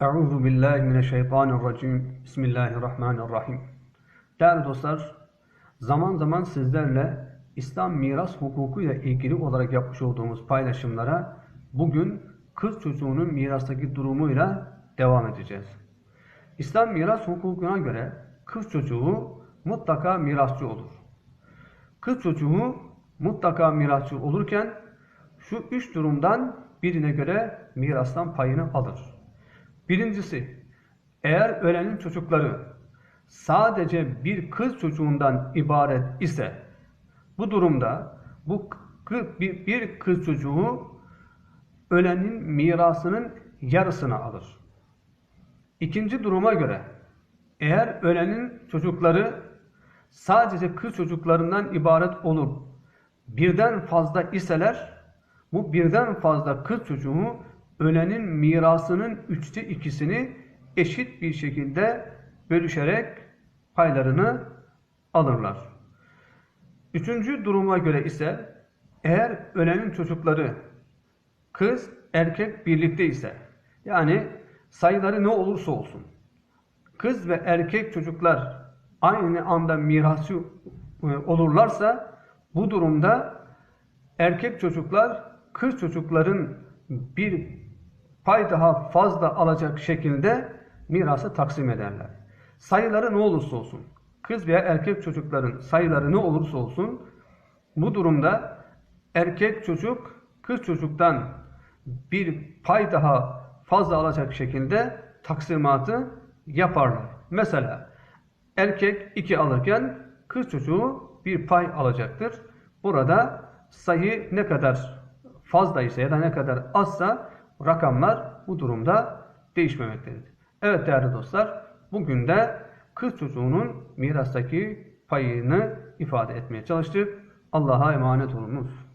Euzu billahi mineşşeytanirracim. Bismillahirrahmanirrahim. Değerli dostlar, zaman zaman sizlerle İslam miras hukuku ile ilgili olarak yapmış olduğumuz paylaşımlara bugün kız çocuğunun mirastaki durumuyla devam edeceğiz. İslam miras hukukuna göre kız çocuğu mutlaka mirasçı olur. Kız çocuğu mutlaka mirasçı olurken şu üç durumdan birine göre mirastan payını alır. Birincisi, eğer ölenin çocukları sadece bir kız çocuğundan ibaret ise bu durumda bu bir kız çocuğu ölenin mirasının yarısını alır. İkinci duruma göre eğer ölenin çocukları sadece kız çocuklarından ibaret olup birden fazla iseler bu birden fazla kız çocuğu ölenin mirasının üçte ikisini eşit bir şekilde bölüşerek paylarını alırlar. Üçüncü duruma göre ise eğer ölenin çocukları kız erkek birlikte ise yani sayıları ne olursa olsun kız ve erkek çocuklar aynı anda mirasçı e, olurlarsa bu durumda erkek çocuklar kız çocukların bir pay daha fazla alacak şekilde mirası taksim ederler. Sayıları ne olursa olsun, kız veya erkek çocukların sayıları ne olursa olsun bu durumda erkek çocuk kız çocuktan bir pay daha fazla alacak şekilde taksimatı yaparlar. Mesela erkek 2 alırken kız çocuğu bir pay alacaktır. Burada sayı ne kadar fazla ise ya da ne kadar azsa rakamlar bu durumda değişmemektedir. Evet değerli dostlar, bugün de kız çocuğunun mirastaki payını ifade etmeye çalıştık. Allah'a emanet olunuz.